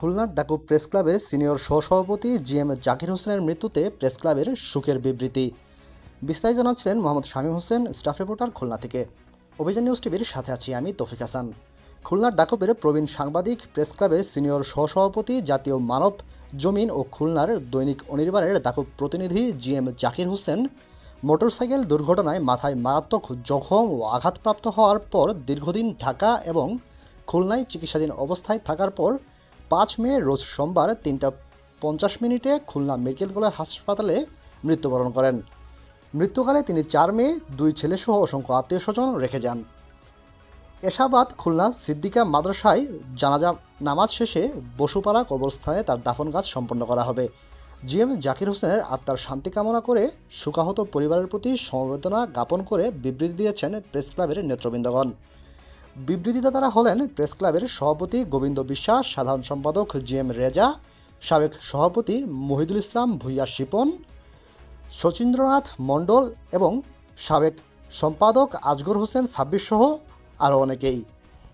খুলনার ডাকু প্রেস ক্লাবের সিনিয়র সহসভাপতি জি এম জাকির হোসেনের মৃত্যুতে প্রেস ক্লাবের সুখের বিবৃতি। বিস্তারিত জানাচ্ছিলেন মোহাম্মদ শামীম হোসেন, স্টাফ রিপোর্টার খুলনা থেকে। অভিযান নিউজ টিভির সাথে আছি আমি তৌফিক হাসান। খুলনার ডাকপের প্রবীণ সাংবাদিক, প্রেস ক্লাবের সিনিয়র সহসভাপতি জাতীয় মানব জমিন ও খুলনার দৈনিক অনির্বাণের ডাকব প্রতিনিধি G M Zakir Hossain motorcycle দুর্ঘটনায় মাথায় মারাত্মক জখম ও আঘাতপ্রাপ্ত হওয়ার পর দীর্ঘদিন ঢাকা এবং খুলনায় চিকিৎসাধীন অবস্থায় থাকার পর পাঁচ মে, রোজ সোমবার তিনটা পঞ্চাশ মিনিটে খুলনা মেডিকেল কলেজ হাসপাতালে মৃত্যুবরণ করেন। মৃত্যুকালে তিনি চার মেয়ে দুই ছেলেসহ অসংখ্য আত্মীয় স্বজন রেখে যান। এশাবাদ খুলনা সিদ্দিকা মাদ্রাসায় জানাজা নামাজ শেষে বসুপাড়া কবরস্থানে তার দাফন কাজ সম্পন্ন করা হবে। জিএম জাকির হোসেনের আত্মার শান্তি কামনা করে শোকাহত পরিবারের প্রতি সমবেদনা জ্ঞাপন করে বিবৃতি দিয়েছেন প্রেস ক্লাবের নেতৃবৃন্দগণ। বিবৃতিদাতারা হলেন প্রেস ক্লাবের সভাপতি গোবিন্দ বিশ্বাস, সাধারণ সম্পাদক জি এম রেজা, সাবেক সভাপতি মহিদুল ইসলাম, ভুইয়া শিপন, শচীন্দ্রনাথ মণ্ডল এবং সাবেক সম্পাদক আজগর হোসেন ছাব্বিশ সহ আরও অনেকেই।